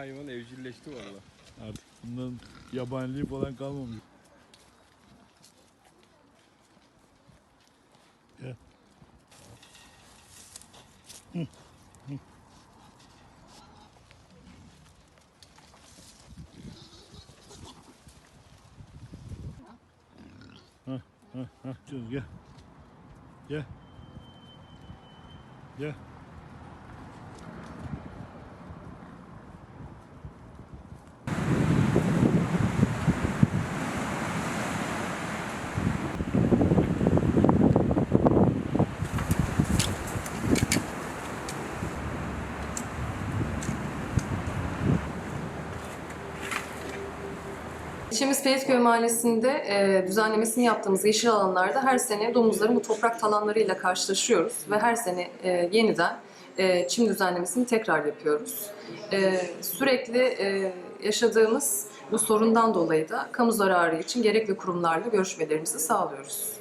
Hayvan evcilleşti valla. Artık bunların yabaniliği falan kalmamış. Gel. Hı, hı. Hah, hah, hah, gel. Gel. Gel. İlçemiz Peyitköy Mahallesi'nde e, düzenlemesini yaptığımız yeşil alanlarda her sene domuzların bu toprak talanlarıyla karşılaşıyoruz ve her sene e, yeniden e, çim düzenlemesini tekrar yapıyoruz. E, sürekli e, yaşadığımız bu sorundan dolayı da kamu zararı için gerekli kurumlarla görüşmelerimizi sağlıyoruz.